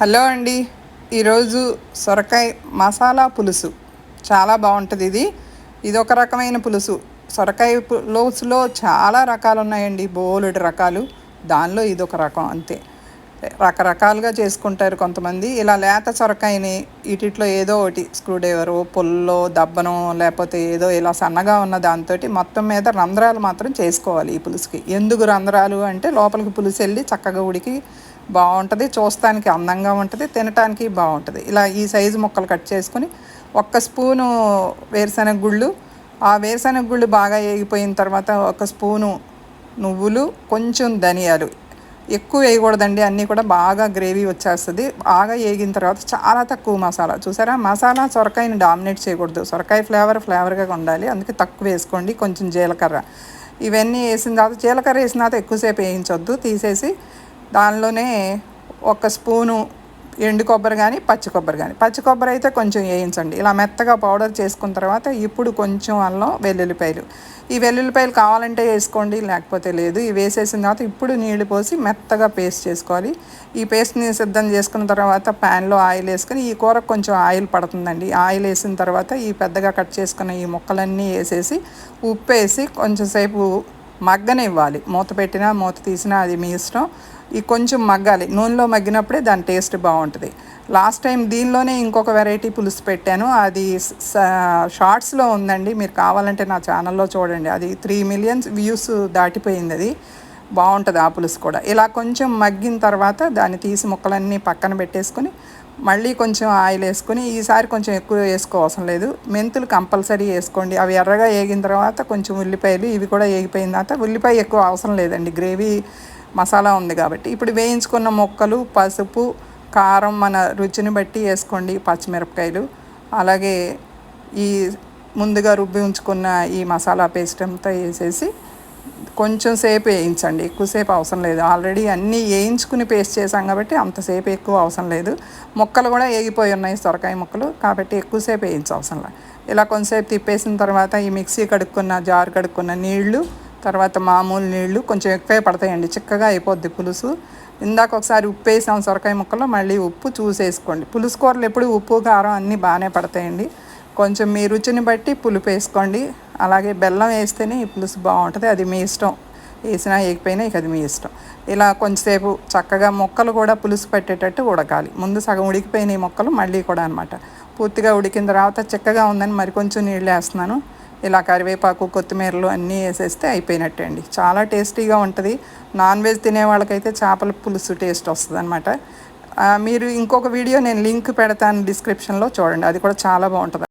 Hello అండి. ఈరోజు సొరకాయ మసాలా పులుసు. చాలా బాగుంటుంది ఇది. ఇది ఒక రకమైన పులుసు. సొరకాయ పులుసులో చాలా రకాలు ఉన్నాయండి. బోలెడు రకాలు. దానిలో ఇది ఒక రకం అంతే. రకరకాలుగా చేసుకుంటారు కొంతమంది. ఇలా లేత సొరకాయని ఇటిట్లో ఏదో ఒకటి స్క్రూ డ్రైవరు పుల్లో దబ్బనం లేకపోతే ఏదో ఇలా సన్నగా ఉన్న దాంతో మొత్తం మీద రంధ్రాలు మాత్రం చేసుకోవాలి ఈ పులుసుకి. ఎందుకు రంధ్రాలు అంటే లోపలికి పులుసు వెళ్ళి చక్కగా ఉడికి బాగుంటుంది చూస్తానికి అందంగా ఉంటుంది తినటానికి బాగుంటుంది. ఇలా ఈ సైజు ముక్కలు కట్ చేసుకొని ఒక్క స్పూను వేరుశనగ గుళ్ళు ఆ వేరుశనగ గుళ్ళు బాగా వేగిపోయిన తర్వాత ఒక స్పూను నువ్వులు కొంచెం ధనియాలు. ఎక్కువ వేయకూడదండి అన్నీ కూడా బాగా గ్రేవీ వచ్చేస్తుంది. బాగా వేగిన తర్వాత చాలా తక్కువ మసాలా. చూసారా? మసాలా సొరకాయని డామినేట్ చేయకూడదు. సొరకాయ ఫ్లేవర్ ఫ్లేవర్గా ఉండాలి. అందుకే తక్కువ వేసుకోండి కొంచెం జీలకర్ర. ఇవన్నీ వేసిన తర్వాత జీలకర్ర వేసిన తర్వాత ఎక్కువసేపు వేయించొద్దు తీసేసి దానిలోనే ఒక స్పూను ఎండు కొబ్బరి కానీ పచ్చి కొబ్బరి కానీ పచ్చి కొబ్బరి అయితే కొంచెం వేయించండి. ఇలా మెత్తగా పౌడర్ చేసుకున్న తర్వాత ఇప్పుడు కొంచెం అల్లం వెల్లుల్లిపాయలు. ఈ వెల్లుల్లిపాయలు కావాలంటే వేసుకోండి లేకపోతే లేదు. ఇవి వేసేసిన తర్వాత ఇప్పుడు నీళ్ళు పోసి మెత్తగా పేస్ట్ చేసుకోవాలి. ఈ పేస్ట్ని సిద్ధం చేసుకున్న తర్వాత ప్యాన్లో ఆయిల్ వేసుకొని ఈ కూరకు కొంచెం ఆయిల్ పడుతుందండి. ఆయిల్ వేసిన తర్వాత ఈ పెద్దగా కట్ చేసుకున్న ఈ ముక్కలన్నీ వేసేసి ఉప్పు వేసి కొంచెంసేపు మగ్గనివ్వాలి. మూత పెట్టినా మూత తీసినా అది మీ ఇష్టం. ఈ కొంచెం మగ్గాలి. నూనెలో మగ్గినప్పుడే దాని టేస్ట్ బాగుంటుంది. లాస్ట్ టైం దీనిలోనే ఇంకొక వెరైటీ పులుసు పెట్టాను. అది షార్ట్స్లో ఉందండి. మీరు కావాలంటే నా ఛానల్లో చూడండి. అది త్రీ మిలియన్స్ వ్యూస్ దాటిపోయింది అది. బాగుంటుంది ఆ పులుసు కూడా. ఇలా కొంచెం మగ్గిన తర్వాత దాన్ని తీసి ముక్కలన్నీ పక్కన పెట్టేసుకొని మళ్ళీ కొంచెం ఆయిల్ వేసుకొని ఈసారి కొంచెం ఎక్కువ వేసుకోవసరం లేదు. మెంతులు కంపల్సరీ వేసుకోండి. అవి ఎర్రగా వేగిన తర్వాత కొంచెం ఉల్లిపాయలు ఇవి కూడా వేగిపోయిన తర్వాత ఉల్లిపాయ ఎక్కువ అవసరం లేదండి. గ్రేవీ మసాలా ఉంది కాబట్టి. ఇప్పుడు వేయించుకున్న మొక్కలు పసుపు కారం మన రుచిని బట్టి వేసుకోండి పచ్చిమిరపకాయలు. అలాగే ఈ ముందుగా రుబ్బి ఉంచుకున్న ఈ మసాలా పేస్ట్ అంతా వేసేసి కొంచెం సేపు వేయించండి. ఎక్కువసేపు అవసరం లేదు. ఆల్రెడీ అన్నీ వేయించుకుని పేస్ట్ చేసాం కాబట్టి అంతసేపు ఎక్కువ అవసరం లేదు. ముక్కలు కూడా వేగిపోయి ఉన్నాయి సొరకాయ ముక్కలు. కాబట్టి ఎక్కువసేపు వేయించ అవసరం లేదు ఇలా కొంతసేపు తిప్పేసిన తర్వాత ఈ మిక్సీ కడుక్కున్న జారు కడుక్కున్న నీళ్ళు తర్వాత మామూలు నీళ్ళు కొంచెం ఎక్కువే పడతాయండి. చిక్కగా అయిపోద్ది పులుసు. ఇందాక ఒకసారి ఉప్పు వేసాం సొరకాయ ముక్కలో. మళ్ళీ ఉప్పు చూసేసుకోండి. పులుసు కూరలు ఎప్పుడు ఉప్పు కారం అన్నీ బాగానే పడతాయండి. కొంచెం మీ రుచిని బట్టి పులుపు వేసుకోండి. అలాగే బెల్లం వేస్తేనే ఈ పులుసు బాగుంటుంది. అది మీ ఇష్టం. వేసినా వేయకపోయినా ఇక అది మీ ఇష్టం. ఇలా కొంచెంసేపు చక్కగా మొక్కలు కూడా పులుసు పెట్టేటట్టు ఉడకాలి. ముందు సగం ఉడికిపోయినాయి మొక్కలు మళ్ళీ కూడా అనమాట పూర్తిగా ఉడికిన తర్వాత చిక్కగా ఉందని మరి కొంచెం నీళ్ళు వేస్తున్నాను. ఇలా కరివేపాకు కొత్తిమీరలు అన్నీ వేసేస్తే అయిపోయినట్టే అండి చాలా టేస్టీగా ఉంటుంది. నాన్ వెజ్ తినే వాళ్ళకైతే చేపల పులుసు టేస్ట్ వస్తుంది అనమాట మీరు ఇంకొక వీడియో నేను లింక్ పెడతాను డిస్క్రిప్షన్లో చూడండి. అది కూడా చాలా బాగుంటుంది.